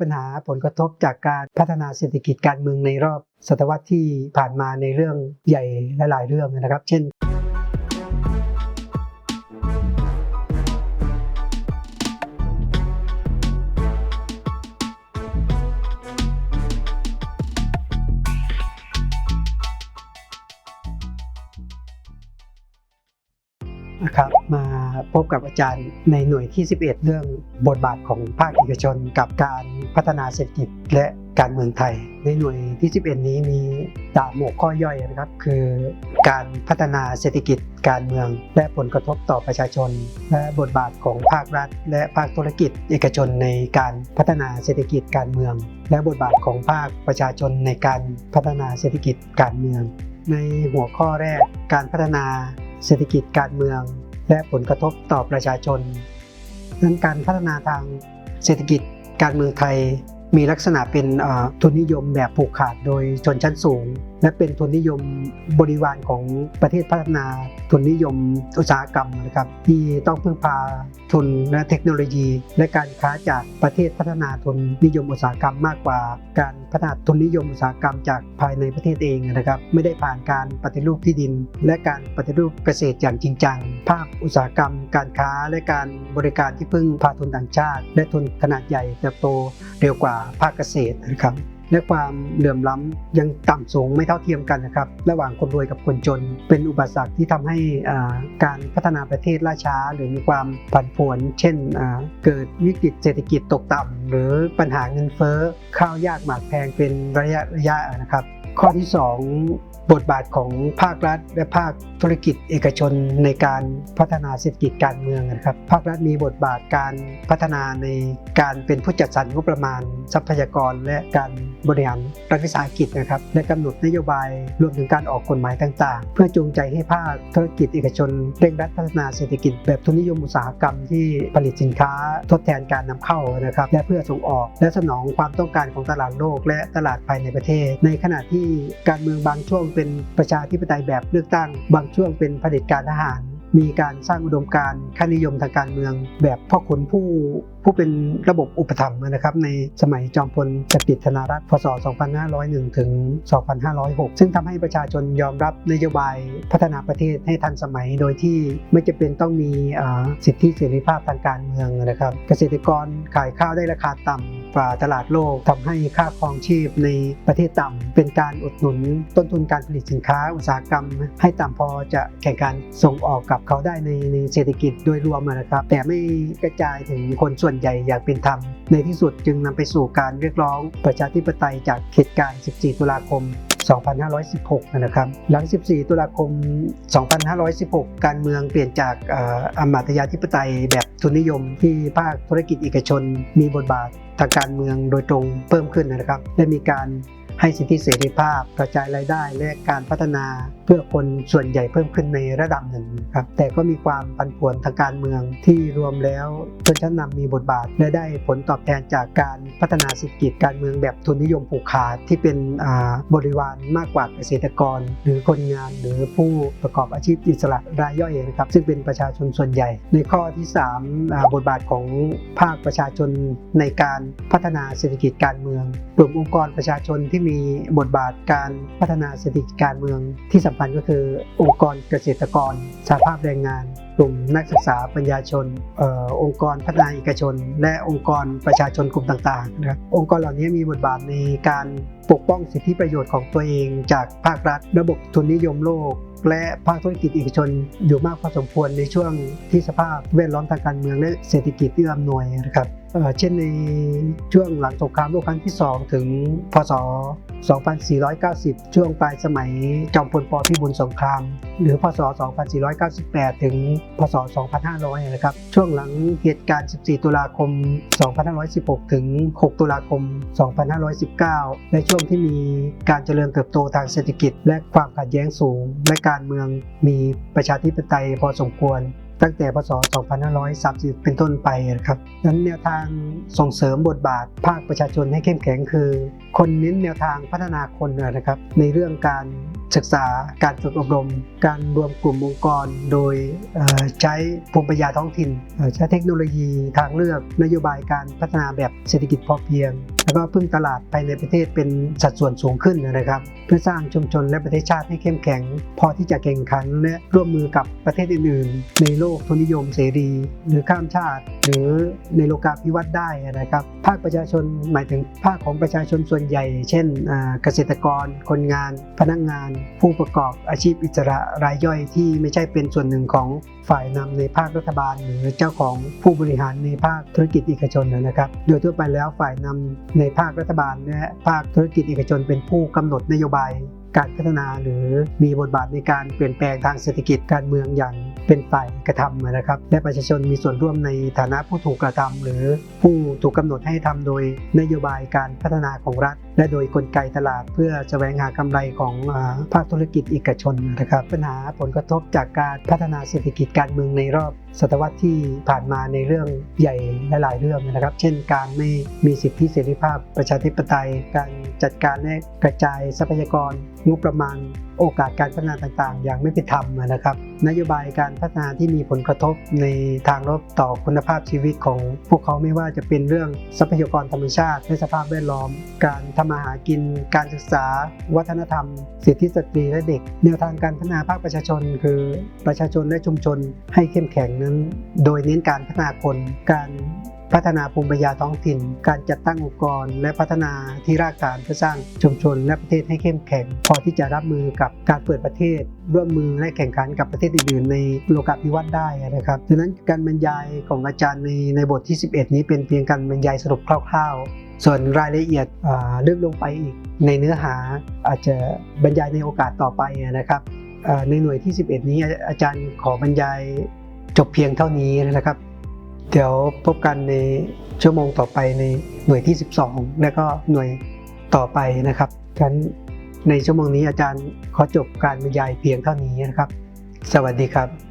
ปัญหาผลกระทบจากการพัฒนาเศรษฐกิจการเมืองในรอบศตวรรษที่ผ่านมาในเรื่องใหญ่หลายๆเรื่องนะครับ เช่น พบกับอาจารย์ในหน่วยที่ 11 เรื่องบทบาทของภาคเอกชน กับการพัฒนาเศรษฐกิจและการเมืองไทย ในหน่วยที่ 11 นี้มีตามหมวกข้อย่อยนะครับ คือการพัฒนาเศรษฐกิจการเมือง และผลกระทบต่อประชาชน และบทบาทของภาครัฐ และภาคธุรกิจ เอกชนในการพัฒนาเศรษฐกิจการเมือง และบทบาทของภาคประชาชนในการพัฒนาเศรษฐกิจการเมือง ในหัวข้อแรกการพัฒนาเศรษฐกิจการเมือง และผลกระทบต่อประชาชนนั้นการพัฒนาทางเศรษฐกิจการเมืองไทยมีลักษณะเป็นทุนนิยมแบบผูกขาดโดยชนชั้นสูงและเป็นทุนนิยมบริวารของประเทศพัฒนา ทุนนิยมอุตสาหกรรมนะครับที่ต้องพึ่งพาทุนและเทคโนโลยี และการค้าจากประเทศพัฒนาทุนนิยมอุตสาหกรรมมากกว่า การพัฒนาทุนนิยมอุตสาหกรรมจากภายในประเทศเองนะครับ ไม่ได้ผ่านการปฏิรูปที่ดิน และการปฏิรูปเกษตรอย่างจริงจัง ภาคอุตสาหกรรม การค้าและการบริการที่พึ่งพาทุนต่างชาติ และทุนขนาดใหญ่เติบโตเร็วกว่าภาคเกษตรนะครับ และความเหลื่อมล้ำยังต่ำสูงไม่เท่าเทียมกันนะครับระหว่างคนรวยกับคนจน เป็นอุปสรรคที่ทำให้การพัฒนาประเทศล่าช้า หรือมีความผันผวน เช่นเกิดวิกฤตเศรษฐกิจตกต่ำหรือปัญหาเงินเฟ้อข้าวยากหมากแพงเป็นระยะระยะนะครับ ข้อที่ 2 บทบาทของภาครัฐ และภาคธุรกิจเอกชนในการพัฒนาเศรษฐกิจการเมืองนะครับ ภาครัฐมีบทบาทการพัฒนาในการเป็นผู้จัดสรรงบประมาณ ทรัพยากรและการบริหารรัฐวิสาหกิจนะครับและกำหนดนโยบายรวมถึงการออกกฎหมายต่างๆ เพื่อจูงใจให้ภาคธุรกิจเอกชนเร่งรัดพัฒนาเศรษฐกิจแบบทุนนิยมอุตสาหกรรมที่ผลิตสินค้าทดแทนการนำเข้านะครับและเพื่อส่งออก และสนองความต้องการของตลาดโลก และตลาดภายในประเทศ ในขณะที่การเมืองบางช่วงเป็นประชาธิปไตยแบบเลือกตั้ง บางช่วงเป็นเผด็จการทหาร มีการสร้างอุดมการณ์ค่านิยมทางการเมือง แบบพ่อขุนผู้ผู้เป็นระบบอุปถัมภ์นะครับในสมัยจอมพลสฤษดิ์ธนารัตน์พศ 2501 ถึง 2506 ซึ่งทำให้ประชาชนยอมรับนโยบายพัฒนาประเทศให้ทันสมัยโดยที่ไม่จำเป็นต้องมีสิทธิเสรีภาพทางการเมืองนะครับ เกษตรกรขายข้าวได้ราคาต่ำ กว่าตลาดโลกทำให้ค่าครองชีพในประเทศต่ำเป็นการอุดหนุนต้นทุนการผลิตสินค้าอุตสาหกรรม ให้ต่ำพอจะแข่งการส่งออกกับเขาได้ในในเศรษฐกิจโดยรวมนะครับ แต่ไม่กระจายถึงคนส่วนใหญ่อย่างเป็นธรรม ในที่สุดจึงนำไปสู่การเรียกร้องประชาธิปไตยจากเหตุการณ์ 14 ตุลาคม2516 นะครับ หลัง 14 ตุลาคม 2516 การเมืองเปลี่ยนจากอออำมาตยาธิปไตยแบบทุนนิยมที่ภาคธุรกิจเอกชนมีบทบาท ทางการเมืองโดยตรงเพิ่มขึ้นนะครับและมีการให้สิทธิเสรีภาพ กระจายรายได้และการพัฒนา เพื่อคนส่วนใหญ่เพิ่มขึ้นในระดับหนึ่งครับแต่ก็มีความผันผวนทางการเมืองที่รวมแล้วชนชั้นนำมีบทบาทและได้ผลตอบแทนจากการพัฒนาเศรษฐกิจการเมืองแบบทุนนิยมผูกขาดที่เป็นบริวารมากกว่าเกษตรกร หรือคนงานหรือผู้ประกอบอาชีพอิสระรายย่อยนะครับซึ่งเป็นประชาชนส่วนใหญ่ ในข้อที่3บทบาทของภาคประชาชนในการพัฒนาเศรษฐกิจการเมืองกลุ่มองค์กรประชาชนที่มีบทบาทการพัฒนาเศรษฐกิจการเมืองที่สำคัญก็คือ องค์กรเกษตรกรสหภาพแรงงาน กลุ่มนักศึกษาปัญญาชนออองค์กรพัฒนาเอกชน และองค์กรประชาชนกลุ่มต่างๆนะครับองค์กรเหล่านี้มีบทบาทในการปกป้องสิทธิประโยชน์ของตัวเองจากภาครัฐ ระบบทุนนิยมโลก และภาคธุรกิจเอกชนอยู่มากพอสมควรในช่วงที่สภาพแวดล้อมทางการเมืองและเศรษฐกิจที่อำนวยนะครับ เช่นในช่วงหลังสงครามโลกครั้งที่ 2 ถึงพศ 2490 ช่วงปลายสมัยจอมพลปพิบูลสงคราม หรือพศ 2498 ถึงพศ 2500 นะครับ ช่วงหลังเหตุการณ์ 14 ตุลาคม 2516 ถึง 6 ตุลาคม 2519 ในช่วงที่มีการเจริญเติบโตทางเศรษฐกิจ และความขัดแย้งสูง และการเมืองมีประชาธิปไตยพอสมควร ตั้งแต่พศ 2530 เป็นต้นไปนะครับดังนั้นแนวทางส่งเสริมบทบาทภาคประชาชนให้เข้มแข็งคือ คนเน้นแนวทางพัฒนาคนนะครับ ในเรื่องการศึกษาการฝึกอบรม การรวมกลุ่มองค์กร โดยใช้ภูมิปัญญาท้องถิ่น ใช้เทคโนโลยีทางเลือกนโยบายการพัฒนาแบบเศรษฐกิจพอเพียง แล้วก็พึ่งตลาดภายในประเทศเป็นสัดส่วนสูงขึ้นนะครับ เพื่อสร้างชุมชนและประเทศชาติให้เข้มแข็ง พอที่จะแข่งขันและร่วมมือกับประเทศอื่น ๆ ในโลกทุนนิยมเสรี หรือข้ามชาติ หรือในโลกาภิวัตน์ได้นะครับ ภาคประชาชนหมายถึงภาคของประชาชนส่วนใหญ่ เช่นเกษตรกร คนงาน พนักงาน ผู้ประกอบอาชีพอิสระรายย่อยที่ไม่ใช่เป็นส่วนหนึ่งของฝ่ายนำในภาครัฐบาล หรือเจ้าของผู้บริหารในภาคธุรกิจเอกชนนะครับ โดยทั่วไปแล้วฝ่ายนำในภาครัฐบาลและภาคธุรกิจเอกชนเป็นผู้กำหนดนโยบายการพัฒนาหรือมีบทบาทในการเปลี่ยนแปลงทางเศรษฐกิจการเมืองอย่าง เป็นฝ่ายกระทำนะครับ และประชาชนมีส่วนร่วมในฐานะผู้ถูกกระทำหรือผู้ถูกกำหนดให้ทำโดยนโยบายการพัฒนาของรัฐ และโดยกลไกตลาด เพื่อแสวงหากำไรของอภาคธุรกิจเอกชนนะครับ ปัญหาผลกระทบจากการพัฒนาเศรษฐกิจการเมืองในรอบศตวรรษที่ผ่านมาในเรื่องใหญ่หลายเรื่องนะครับ เช่น การไม่มีสิทธิเสรีภาพประชาธิปไตย การจัดการและกระจายทรัพยากร งบประมาณโอกาสการพัฒนาต่างๆ อย่างไม่เป็นธรรมนะครับ นโยบายการพัฒนาที่มีผลกระทบในทางลบต่อคุณภาพชีวิตของพวกเขาไม่ว่าจะเป็นเรื่องทรัพยากรธรรมชาติและสภาพแวดล้อม การทำมาหากิน การศึกษา วัฒนธรรม สิทธิสตรีและเด็ก แนวทางการพัฒนาภาคประชาชน คือประชาชนและชุมชนให้เข้มแข็งนั้น โดยเน้นการพัฒนาคนการ พัฒนาภูมิปัญญาท้องถิ่น การจัดตั้งองค์กร และพัฒนาที่รากฐานเพื่อสร้างชุมชนและประเทศให้เข้มแข็ง พอที่จะรับมือกับการเปิดประเทศ ร่วมมือและแข่งขันกับประเทศอื่นๆ ในโลกาภิวัตน์ได้นะครับดังนั้นการบรรยายของอาจารย์ในในบทที่ 11 นี้เป็นเพียงการบรรยายสรุปคร่าว ๆส่วนรายละเอียดลึกลงไปอีกในเนื้อหาอาจจะบรรยายในโอกาสต่อไปนะครับในหน่วยที่ 11 นี้อาจารย์ขอบรรยายจบเพียงเท่านี้นะครับ เดี๋ยวพบกันในชั่วโมงต่อไปในหน่วยที่ 12 และก็หน่วยต่อไปนะครับฉะนั้นในชั่วโมงนี้อาจารย์ขอจบการบรรยายเพียงเท่านี้นะครับ สวัสดีครับ